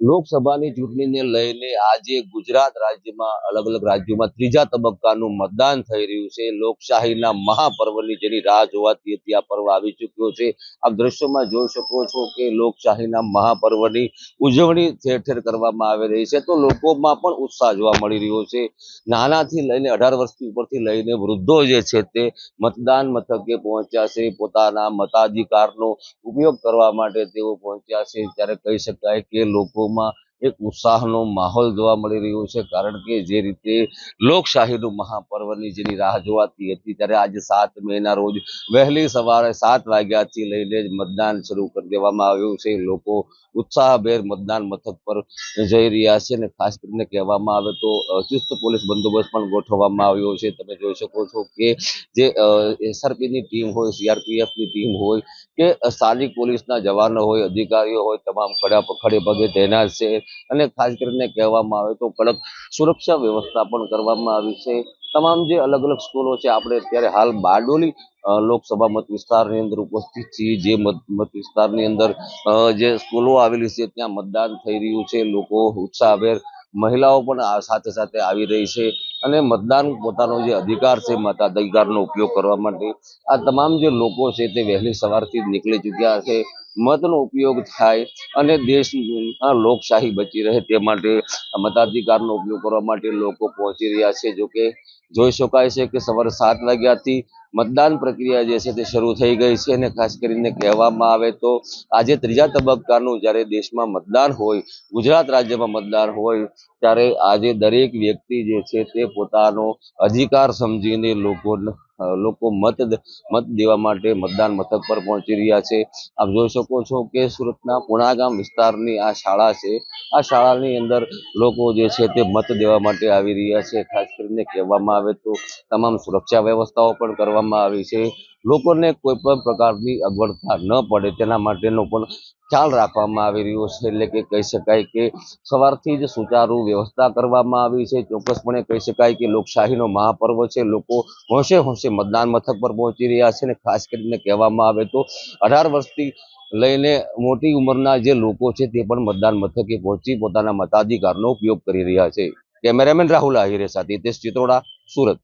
લોકસભાની ચૂંટણીને લઈને આજે ગુજરાત રાજ્યમાં અલગ અલગ રાજ્યોમાં ત્રીજા તબક્કાનું મતદાન થઈ રહ્યું છે. લોકશાહીના મહાપર્વની જેની રાહ જોવાતી હતી આ પર્વ આવી ચૂક્યો છે. આપ દ્રશ્યોમાં જોઈ શકો છો કે લોકશાહીના મહાપર્વની ઉજવણી ઠેર ઠેર કરવામાં આવી રહી છે. તો લોકોમાં પણ ઉત્સાહ જોવા મળી રહ્યો છે. નાનાથી લઈને અઢાર વર્ષથી ઉપરથી લઈને વૃદ્ધો જે છે તે મતદાન મથકે પહોંચ્યા છે. પોતાના મતાધિકારનો ઉપયોગ કરવા માટે તેઓ પહોંચ્યા છે. ત્યારે કહી શકાય કે લોકોમાં એક ઉત્સાહનો માહોલ જોવા મળી રહ્યો છે, કારણ કે જે રીતે લોકશાહીનું મહાપર્વની જેની રાહ જોવાતી હતી, ત્યારે આજે સાત મેના રોજ વહેલી સવારે સાત વાગ્યાથી લઈને જ મતદાન શરૂ કરી દેવામાં આવ્યું છે. લોકો ઉત્સાહભેર મતદાન મથક પર જઈ રહ્યા છે અને ખાસ કરીને કહેવામાં આવે તો ચુસ્ત પોલીસ બંદોબસ્ત પણ ગોઠવવામાં આવ્યો છે. તમે જોઈ શકો છો કે જે એસઆરપીની ટીમ હોય, સીઆરપીએફની ટીમ હોય કે સ્થાનિક પોલીસના જવાનો હોય, અધિકારીઓ હોય, તમામ ખડા ખડે પગે તૈનાત છે. અને ખાસ કરીને કહેવામાં આવે તો કડક સુરક્ષા વ્યવસ્થા પણ કરવામાં આવી છે. તમામ જે અલગ અલગ સ્કૂલો છે, આપણે અત્યારે હાલ બારડોલી લોકસભા મત વિસ્તારની અંદર ઉપસ્થિત છીએ. જે મત મત વિસ્તારની અંદર જે સ્કૂલો આવેલી છે, ત્યાં મતદાન થઈ રહ્યું છે. લોકો ઉત્સાહભેર મહિલાઓ પણ આ સાથે સાથે આવી રહી છે અને મતદાન પોતાનો જે અધિકાર છે, મતાધિકારનો ઉપયોગ કરવા માટે આ તમામ જે લોકો છે તે વહેલી સવારથી નીકળી ચૂક્યા છે. મતનો ઉપયોગ થાય અને દેશમાં લોકશાહી બચી રહે તે માટે મતાધિકારનો ઉપયોગ કરવા માટે લોકો પહોંચી રહ્યા છે. જો કે જોઈ શકાય છે કે સવારે સાત વાગ્યાથી મતદાન પ્રક્રિયા જે છે તે શરૂ થઈ ગઈ છે અને ખાસ કરીને કહેવામાં આવે તો આજે ત્રીજા તબક્કાનું જ્યારે દેશમાં મતદાન હોય, ગુજરાત રાજ્યમાં મતદાન હોય, ત્યારે આજે દરેક વ્યક્તિ જે છે તે પોતાનો અધિકાર સમજીને લોકો લોકો મત મત દેવા માટે મતદાન મથક પર પહોંચી રહ્યા છે. આપ જોઈ શકો છો કે સુરતના પુણાગામ વિસ્તારની આ શાળા છે. આ શાળાની અંદર લોકો જે છે તે મત દેવા માટે આવી રહ્યા છે. ખાસ કરીને કહેવામાં આવે તો તમામ સુરક્ષા વ્યવસ્થાઓ પણ કરવામાં આવી છે. લોકોને કોઈ પણ પ્રકારની અગવડતા ન પડે, તેના માટેનો પણ ખ્યાલ રાખવામાં આવી રહ્યો છે. એટલે કે કહી શકાય કે સવારથી જ સુચારુ વ્યવસ્થા કરવામાં આવી છે. ચોક્કસપણે કહી શકાય કે લોકશાહીનો મહાપર્વ છે. લોકો હોંશે હોંશે મતદાન મથક પર પહોંચી રહ્યા છે અને ખાસ કરીને કહેવામાં આવે તો અઢાર વર્ષથી લઈને મોટી ઉંમરના જે લોકો છે તે પણ મતદાન મથકે પહોંચી પોતાના મતાધિકારનો ઉપયોગ કરી રહ્યા છે. કેમેરામેન રાહુલ આહિરે સાથે હિતેશ ચિત્રોડા, સુરત.